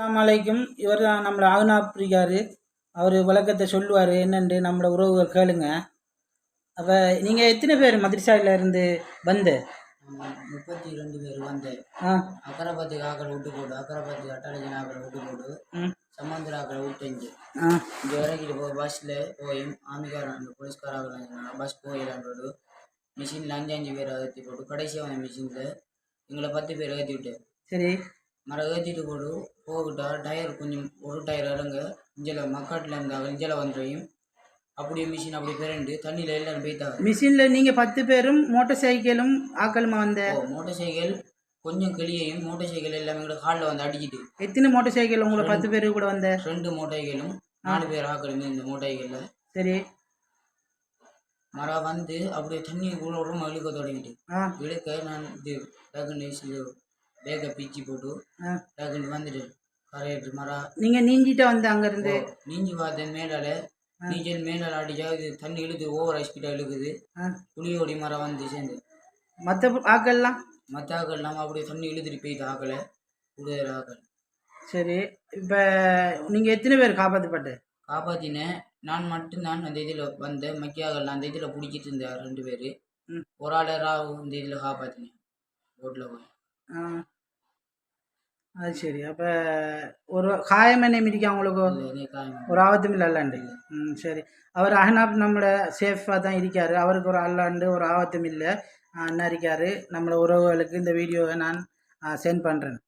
அஸ்ஸலாமலைக்கும் இவர் தான் நம்மளை ஆகுனாப்பிரிக்காரு அவர் விளக்கத்தை சொல்லுவார். என்னென்று நம்மளோட உறவுகள் கேளுங்க. அப்போ நீங்கள் எத்தனை பேர் மதுரசாயில இருந்து வந்து? முப்பத்தி ரெண்டு பேர் வந்து. ஆ. அக்கரைப்பத்தி ஆக்களை விட்டு போடு. அக்கரைப்பத்தி அட்டாளஜன் ஆக்களை விட்டு போடு. ம். சம்மந்தர் ஆக்களை விட்டு இங்கே இங்கே இறக்கிட்டு போ பஸ்ஸில் போய் ஆமிக்காரன் போலீஸ்காராக பஸ் போயிடலான்றோடு மிஷினில் அஞ்சு அஞ்சு பேரை ஏற்றி போட்டு கடைசியாக வந்த மிஷினில் எங்களை பத்து பேர் ஏற்றி விட்டு. சரி. மரம் ஏற்றிட்டு போடு. போகிட்டா டயர் கொஞ்சம் ஒரு டயர் இறங்க இஞ்சில் மக்காட்டில் இருந்தாங்க இஞ்சில் வந்துடும் அப்படியே மிஷின் அப்படி பிறண்டு தண்ணியில் எல்லாரும் போய்த்தாங்க மிஷினில் நீங்கள் பத்து பேரும் மோட்டார் சைக்கிளும் ஆக்களுமா வந்த? மோட்டார் சைக்கிள் கொஞ்சம் கிளியையும் மோட்டார் சைக்கிள் எல்லாமே கூட ஹாலில் வந்து அடிச்சிட்டு எத்தனை மோட்டார் சைக்கிள் உங்களை பத்து பேர் கூட வந்த? ரெண்டு மோட்டாய்களும் நாலு பேர் ஆக்கணுமே இந்த மோட்டாய்களில் சரி. மரம் வந்து அப்படியே தண்ணி கூட உடம்பு இழுக்க தொடங்கிட்டு. இழுக்க நான் இது டக்குன்னு பேக்கை பிச்சு போட்டு டக்குன்னு வந்துட்டு கரையிட்டு மரம் நீங்கள் நீஞ்சிட்ட வந்த அங்கேருந்து? நீஞ்சி பார்த்தேன் மேலால. நீச்சல் மேலால அடிச்சா இது தண்ணி இழுக்குது ஓவர் ஸ்பீடாக இழுக்குது. புளியோடி மரம் வந்து சேர்ந்து. மற்ற ஆக்கள்லாம்? மற்ற ஆக்கள் நம்ம அப்படியே தண்ணி இழுத்துட்டு போயிட்டு ஆக்கலை. கூடுதல் ஆக்கள். சரி இப்போ நீங்கள் எத்தனை பேர் காப்பாற்றப்பட்டு காப்பாற்றினேன் நான் மட்டும்தான் அந்த இதில் வந்தேன். மக்கியாகல் அந்த இதில் பிடிச்சிட்டு இருந்தேன் ரெண்டு பேர். ஒரு ஆளை ராவ் இந்த இதில் காப்பாற்றினேன் ரோட்டில் போய். ஆ. அது சரி. அப்போ ஒரு காயம் என்ன மிதிக்க இல்லை, இதே காயம் ஒரு ஆபத்தும் இல்லை அல்லாண்டு. ம் சரி. அவர் அஹ்னாப் நம்மளை சேஃபாக தான் இருக்கார். அவருக்கு ஒரு அல்லாண்டு ஒரு ஆபத்தும் இல்லை. அண்ணா இருக்கார். நம்மளை உறவுகளுக்கு இந்த வீடியோவை நான் சென்ட் பண்ணுறேன்